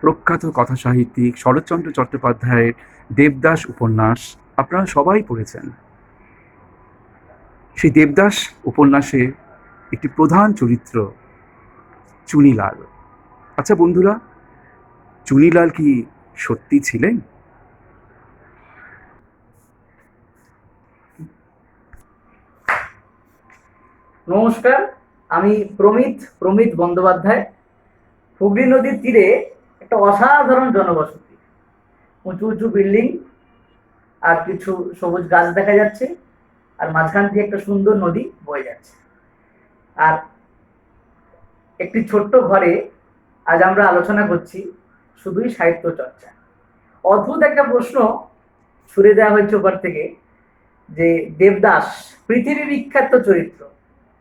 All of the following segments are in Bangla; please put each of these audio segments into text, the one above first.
প্রখ্যাত কথা সাহিত্যিক শরৎচন্দ্র চট্টোপাধ্যায়ের দেবদাস উপন্যাস আপনারা সবাই পড়েছেন। সেই দেবদাস উপন্যাসে একটি প্রধান চরিত্র চুনিলাল। আচ্ছা বন্ধুরা, চুনিলাল কি সত্যি ছিলেন? নমস্কার, আমি প্রমিত প্রমিত বন্দ্যোপাধ্যায়। হুগলি নদীর তীরে একটা অসাধারণ জনবসতি। উঁচু উঁচু বিল্ডিং, আর কিছু সবুজ গাছ দেখা যাচ্ছে, আর মাঝখান দিয়ে একটা সুন্দর নদী বয়ে যাচ্ছে। আর একটি ছোট্ট ঘরে আজ আমরা আলোচনা করছি শুধুই সাহিত্য চর্চা। অদ্ভুত একটা প্রশ্ন ছুড়ে দেওয়া হয়েছে ওপর থেকে, যে দেবদাস পৃথিবী বিখ্যাত চরিত্র,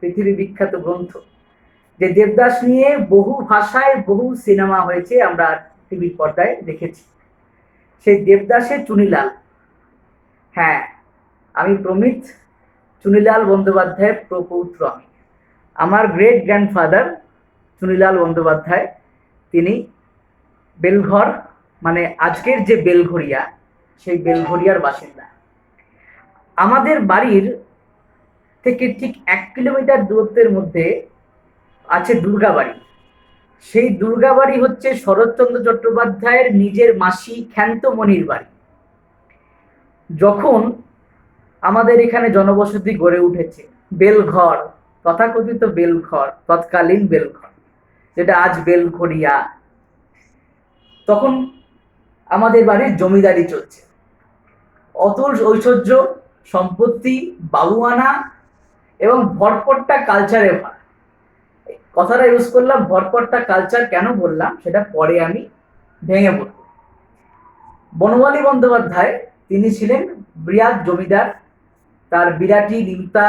পৃথিবী বিখ্যাত গ্রন্থ। যে দেবদাস নিয়ে বহু ভাষায় বহু সিনেমা হয়েছে আমরা টিভির পর্দায় দেখেছি। সেই দেবদাসের চুনিলাল। হ্যাঁ আমি প্রমিত চুনিলাল বন্দ্যোপাধ্যায়ের প্রপৌত্র আমি। আমার গ্রেট গ্র্যান্ডফাদার চুনিলাল বন্দ্যোপাধ্যায়, তিনি বেলঘর মানে আজকের যে বেলঘরিয়া সেই বেলঘরিয়ার বাসিন্দা। আমাদের বাড়ির থেকে ঠিক এক কিলোমিটার দূরত্বের মধ্যে আছে দুর্গাবাড়ি। সেই দুর্গাবাড়ি হচ্ছে শরৎচন্দ্র চট্টোপাধ্যায়ের নিজের মাসি ক্ষান্তমণির বাড়ি। যখন আমাদের এখানে জনবসতি গড়ে উঠেছে, বেলঘর, তথাকথিত বেলঘর, তৎকালীন বেলঘর, যেটা আজ বেলঘরিয়া তখন আমাদের বাড়ির জমিদারি চলছে। অতুল ঐশ্বর্য, সম্পত্তি, বাবুয়ানা এবং ভরপট্টা কালচারে ভরা। কথাটা ইউজ করলাম ভরপট্টা কালচার কেন বললাম, সেটা পরে আমি ভেঙে পড়ব। বনমালী বন্দ্যোপাধ্যায়, তিনি ছিলেন বৃহৎ জমিদার। তার বিরাটি নিমতা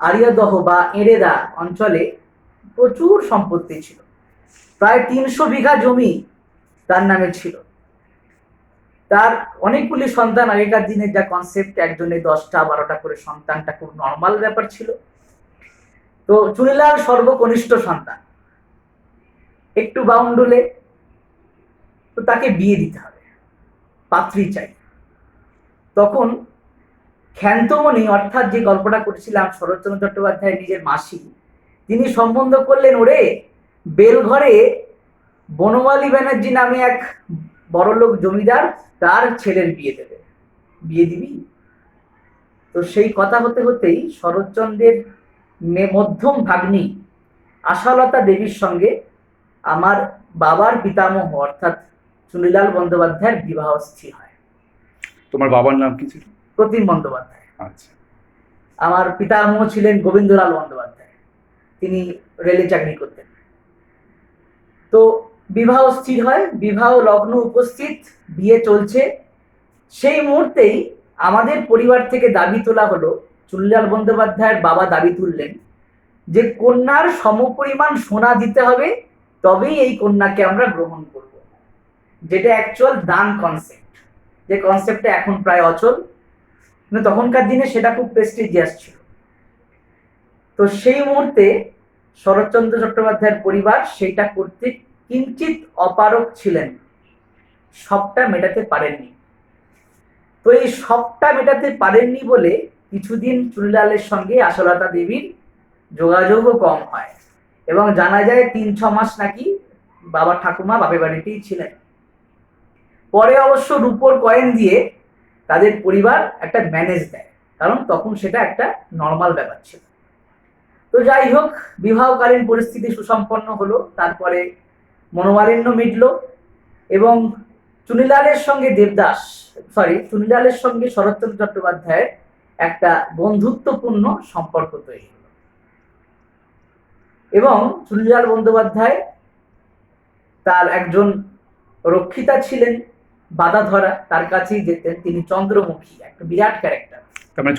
আরিয়াদহ বা এড়েদা অঞ্চলে প্রচুর সম্পত্তি ছিল। প্রায় তিনশো বিঘা জমি তার নামে ছিল। তার অনেকগুলি সন্তান আগেকার দিনে যা কনসেপ্ট একজনে দশটা, বারোটা করে সন্তানটা খুব নর্মাল ব্যাপার ছিল। তো চুনিলাল সর্বকনিষ্ঠ সন্তান। একটু বাউন্ডুলে তো তাকে বিয়ে দিতে হবে, পাত্রী চাই। তখন ক্ষান্তমণি অর্থাৎ যে গল্পটা করেছিলাম শরৎচন্দ্র চট্টোপাধ্যায় নিজের মাসি, তিনি সম্বন্ধ করলেন, ওরে, বেলঘরে বনমালী ব্যানার্জি নামে এক বড়লোক জমিদার তার ছেলের বিয়ে দেবে। বিয়ে দিবি? তো সেই কথা হতে হতেই শরৎচন্দ্রের মধ্যম ভাগ্নি আশালতা দেবীর সঙ্গে আমার বাবার পিতামহ অর্থাৎ চুনিলাল বন্দ্যোপাধ্যায়ের বিবাহ স্থির হয়। তোমার বাবার নাম কি ছিল? প্রতিম বন্দ্যোপাধ্যায়। আচ্ছা। আমার পিতামহ ছিলেন গোবিন্দলাল বন্দ্যোপাধ্যায়। তিনি রেলে চাকরি করতেন। তো বিবাহ স্থির হয় বিবাহ লগ্ন উপস্থিত বিয়ে চলছে। সেই মুহূর্তেই আমাদের পরিবার থেকে দাবি তোলা হলো চুল্লাল বন্দ্যোপাধ্যায়ের বাবা দাবি তুললেন যে কন্যার সমপরিমাণ সোনা দিতে হবে, তবেই এই কন্যাকে আমরা গ্রহণ করব। যেটা অ্যাকচুয়াল দান কনসেপ্ট যে কনসেপ্টটা এখন প্রায় অচল। কিন্তু তখনকার দিনে সেটা খুব প্রেস্টিজিয়াস ছিল। তো সেই মুহূর্তে শরৎচন্দ্র চট্টোপাধ্যায়ের পরিবার সেটা করতে কিঞ্চিত অপারক ছিলেন। সবটা মেটাতে পারেননি। তো এই সবটা মেটাতে পারেননি বলে কিছুদিন চুনিলালের সঙ্গে আশলতা দেবীর যোগাযোগও কম হয়। এবং জানা যায় তিন, ছ মাস নাকি বাবা ঠাকুমা বাপের বাড়িতেই ছিলেন। পরে অবশ্য রূপোর কয়েন দিয়ে তাদের পরিবার একটা ম্যানেজ দেয়। কারণ তখন সেটা একটা নর্মাল ব্যাপার ছিল। তো যাই হোক, বিবাহকালীন পরিস্থিতি সুসম্পন্ন হলো, তারপরে মনোমালিন্য মিটল এবং চুনিলালের সঙ্গে দেবদাস সরি চুনিলালের সঙ্গে শরৎচন্দ্র চট্টোপাধ্যায়ের একটা বন্ধুত্বপূর্ণ সম্পর্ক তৈরি এবং সুনীলাল বন্দ্যোপাধ্যায় তার একজন রক্ষিতা ছিলেন বাধা ধরা তার কাছেই যেতেন তিনি চন্দ্রমুখী, একটা বিরাট ক্যারেক্টার